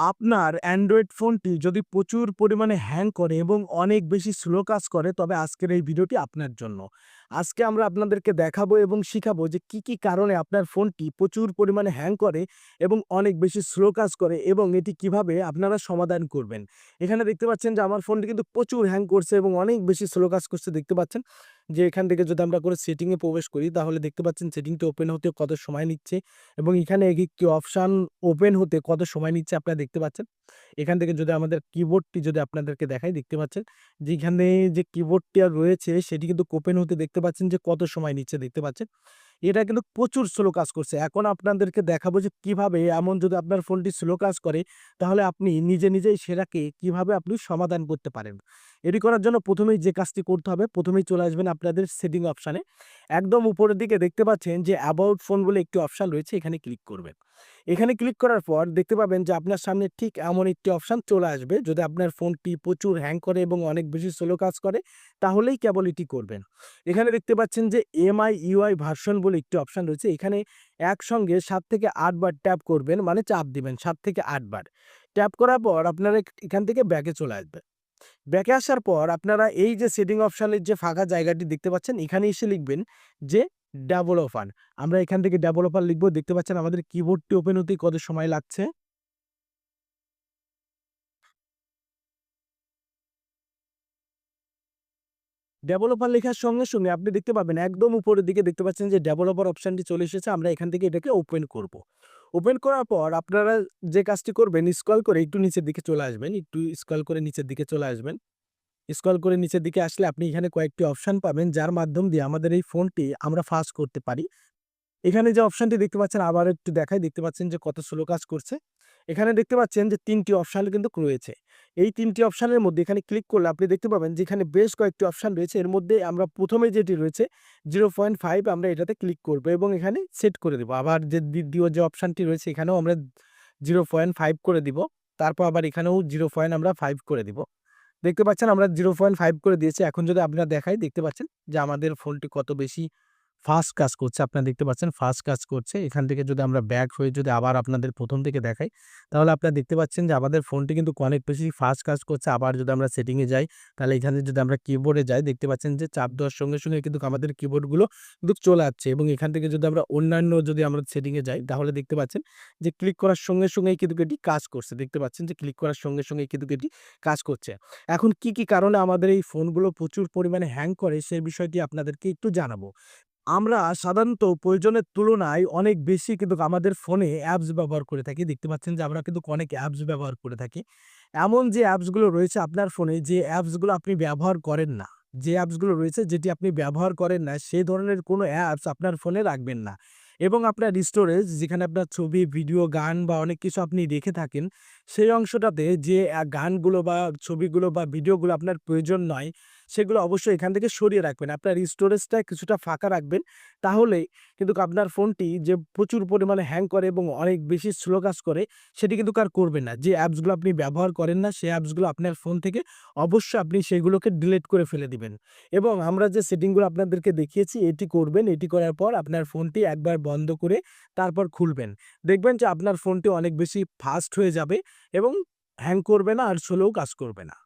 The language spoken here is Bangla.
আপনার অ্যান্ড্রয়েড ফোনটি যদি প্রচুর পরিমাণে হ্যাং করে এবং অনেক বেশি স্লো কাজ করে, তবে আজকের এই ভিডিওটি আপনার জন্য। আজকে আমরা আপনাদেরকে দেখাবো এবং শিখাবো যে কি, কি কারণে আপনার ফোনটি প্রচুর পরিমাণে হ্যাং করে এবং অনেক বেশি স্লো কাজ করে এবং এটি কীভাবে আপনারা সমাধান করবেন। এখানে দেখতে পাচ্ছেন যে আমার ফোনটি কিন্তু প্রচুর হ্যাং করছে এবং অনেক বেশি স্লো কাজ করছে দেখতে পাচ্ছেন। যে এখান থেকে যদি আমরা করে সেটিংয়ে প্রবেশ করি তাহলে দেখতে পাচ্ছেন সেটিংটি ওপেন হতে কত সময় নিচ্ছে এবং এখানে একটি অপশান ওপেন হতে কত সময় নিচ্ছে আপনারা দেখতে পাচ্ছেন। এখান থেকে যদি আমাদের কিবোর্ডটি যদি আপনাদেরকে দেখাই দেখতে পাচ্ছেন যে এখানে যে কিবোর্ডটি আর রয়েছে সেটি কিন্তু ওপেন হতে দেখতে পাচ্ছেন যে কত সময় নিচ্ছে দেখতে পাচ্ছেন। এটা কিন্তু প্রচুর স্লো কাজ করছে। এখন আপনাদেরকে দেখাবো যে কীভাবে এমন যদি আপনার ফোনটি স্লো কাজ করে তাহলে আপনি নিজে, নিজেই সেটাকে কীভাবে আপনি সমাধান করতে পারেন। এটি করার জন্য প্রথমেই যে কাজটি করতে হবে প্রথমেই চলে আসবেন আপনাদের সেটিং অপশানে। একদম উপরের দিকে দেখতে পাচ্ছেন যে অ্যাবাউট ফোন বলে একটি অপশান রয়েছে এখানে ক্লিক করবেন। এখানে ক্লিক করার পর দেখতে পাবেন যে আপনার সামনে ঠিক এমন একটি অপশান চলে আসবে। যদি আপনার ফোনটি প্রচুর হ্যাং করে এবং অনেক বেশি স্লো কাজ করে তাহলেই কেবল এটি করবেন। এখানে দেখতে পাচ্ছেন যে এমআইইউআই ভার্সন বলে একটি অপশান রয়েছে। এখানে একসঙ্গে সাত থেকে ৮ বার ট্যাপ করবেন মানে চাপ দিবেন, সাত থেকে ৮ বার। ট্যাপ করার পর আপনারা এখান থেকে ব্যাকে চলে আসবেন। ব্যাকে আসার পর আপনারা এই যে সেটিং অপশানের যে ফাঁকা জায়গাটি দেখতে পাচ্ছেন এখানে এসে লিখবেন যে ডেভেলপার। আমরা এখান থেকে ডেভেলপার লিখব দেখতে পাচ্ছেন আমাদের কিবোর্ডটি ওপেন হতে কত সময় লাগছে। ডেভেলপার লেখার সঙ্গে, সঙ্গে আপনি দেখতে পাবেন একদম উপরের দিকে দেখতে পাচ্ছেন যে ডেভেলপার অপশানটি চলে এসেছে। আমরা এখান থেকে এটাকে ওপেন করব। ওপেন করার পর আপনারা যে কাজটি করবেন স্কল করে একটু নিচের দিকে চলে আসবেন। একটু স্কল করে নিচের দিকে চলে আসবেন। স্কল করে নিচের দিকে আসলে আপনি এখানে কয়েকটি অপশান পাবেন যার মাধ্যম দিয়ে আমাদের এই ফোনটি আমরা ফাস্ট করতে পারি। এখানে যে অপশানটি দেখতে পাচ্ছেন আবার একটু দেখাই দেখতে পাচ্ছেন যে কত স্লো কাজ করছে। এখানে দেখতে পাচ্ছেন যে তিনটি অপশান কিন্তু রয়েছে। এই তিনটি অপশানের মধ্যে এখানে ক্লিক করলে আপনি দেখতে পাবেন যে এখানে বেশ কয়েকটি অপশান রয়েছে। এর মধ্যে আমরা প্রথমে যেটি রয়েছে 0.5 আমরা এটাতে ক্লিক করব এবং এখানে সেট করে দেব। আবার যে দ্বিতীয় যে অপশানটি রয়েছে, এখানেও আমরা 0.5 করে দিব। তারপর আবার এখানেও 0. আমরা ফাইভ করে দিব। দেখতে পাচ্ছেন আমরা 0.5 করে দিয়েছি। এখন যদি আপনারা দেখাই, দেখতে পাচ্ছেন যে আমাদের ফোনটি কত বেশি ফাস্ট কাজ করছে। আপনারা দেখতে পাচ্ছেন ফাস্ট কাজ করছে। এখান থেকে যদি আমরা ব্যাক হয়ে যদি আবার আপনাদের প্রথম থেকে দেখাই তাহলে আপনারা দেখতে পাচ্ছেন যে আমাদের ফোনটি কিন্তু অনেক বেশি ফাস্ট কাজ করছে। আবার যদি আমরা সেটিংয়ে যাই তাহলে এখানে যদি আমরা কিবোর্ডে যাই দেখতে পাচ্ছেন যে চাপ দেওয়ার সঙ্গে, সঙ্গে কিন্তু আমাদের কিবোর্ডগুলো কিন্তু চলে আসছে এবং এখান থেকে যদি আমরা অন্যান্য যদি আমরা সেটিংয়ে যাই তাহলে দেখতে পাচ্ছেন যে ক্লিক করার সঙ্গে, সঙ্গেই কিন্তু এটি কাজ করছে। দেখতে পাচ্ছেন যে ক্লিক করার সঙ্গে, সঙ্গে কিন্তু এটি কাজ করছে। এখন কি, কি কারণে আমাদের এই ফোনগুলো প্রচুর পরিমাণে হ্যাং করে সে বিষয়টি আপনাদেরকে একটু জানাব। আমরা সাধারণত প্রয়োজনের তুলনায় অনেক বেশি কিন্তু আমাদের ফোনে অ্যাপস ব্যবহার করে থাকি। দেখতে পাচ্ছেন যে আমরা কিন্তু অনেক অ্যাপস ব্যবহার করে থাকি। এমন যে অ্যাপসগুলো রয়েছে আপনার ফোনে যে অ্যাপসগুলো আপনি ব্যবহার করেন না, যে অ্যাপসগুলো রয়েছে যেটি আপনি ব্যবহার করেন না সেই ধরনের কোনো অ্যাপস আপনার ফোনে রাখবেন না। এবং আপনার স্টোরেজ যেখানে আপনার ছবি, ভিডিও, গান বা অনেক কিছু আপনি রেখে থাকেন সেই অংশটাতে যে গানগুলো বা ছবিগুলো বা ভিডিওগুলো আপনার প্রয়োজন নয় সেগুলো অবশ্যই এখান থেকে সরিয়ে রাখবেন। আপনার স্টোরেজটা কিছুটা ফাঁকা রাখবেন। তাহলেই কিন্তু আপনার ফোনটি যে প্রচুর পরিমাণে হ্যাং করে এবং অনেক বেশি স্লো কাজ করে সেটি কিন্তু আর করবেন না। যে অ্যাপসগুলো আপনি ব্যবহার করেন না সেই অ্যাপসগুলো আপনার ফোন থেকে অবশ্যই আপনি সেগুলোকে ডিলিট করে ফেলে দিবেন। এবং আমরা যে সেটিংগুলো আপনাদেরকে দেখিয়েছি এটি করবেন। এটি করার পর আপনার ফোনটি একবার বন্ধ করে তারপর খুলবেন। দেখবেন যে আপনার ফোনটি অনেক বেশি ফাস্ট হয়ে যাবে এবং হ্যাং করবে না আর স্লোও কাজ করবে না।